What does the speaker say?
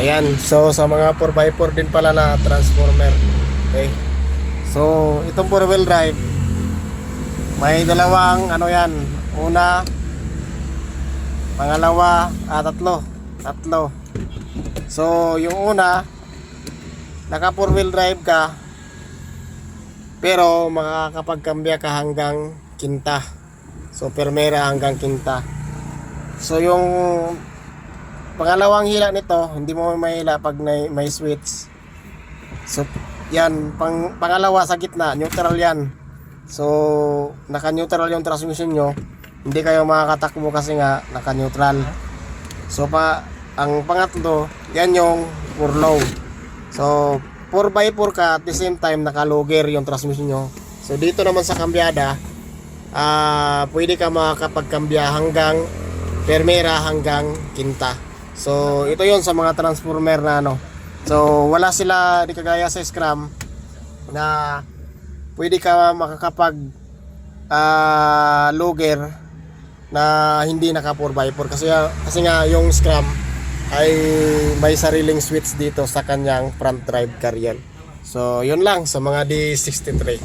Ayan, so sa mga 4x4 din pala na transformer. Okay. So, itong 4 wheel drive, may dalawang ano yan. Una, pangalawa, ah, tatlo. Tatlo. So, yung una, naka 4 wheel drive ka, pero makakapagkambya ka hanggang kinta. So, permera hanggang kinta. So, yung pangalawang hila nito, hindi mo may hila pag may, may switch. So, yan, pang, pangalawa sa gitna, neutral yan. So, naka-neutral yung transmission nyo. Hindi kayo makakatakbo kasi nga naka-neutral. So, pa, ang pangatlo, yan yung for low. So, 4x4 ka at the same time naka-logger yung transmission nyo. So, dito naman sa kambyada, ah pwede ka makakapagkambya hanggang permera hanggang kinta. So, ito yon sa mga transformer na ano. So, wala sila di kagaya sa Scrum na pwede ka makakapag ah logger na hindi naka 4x4 kasi kasi nga yung Scrum ay may sariling switch dito sa kanyang front drive carrier. So, yun lang sa mga D63.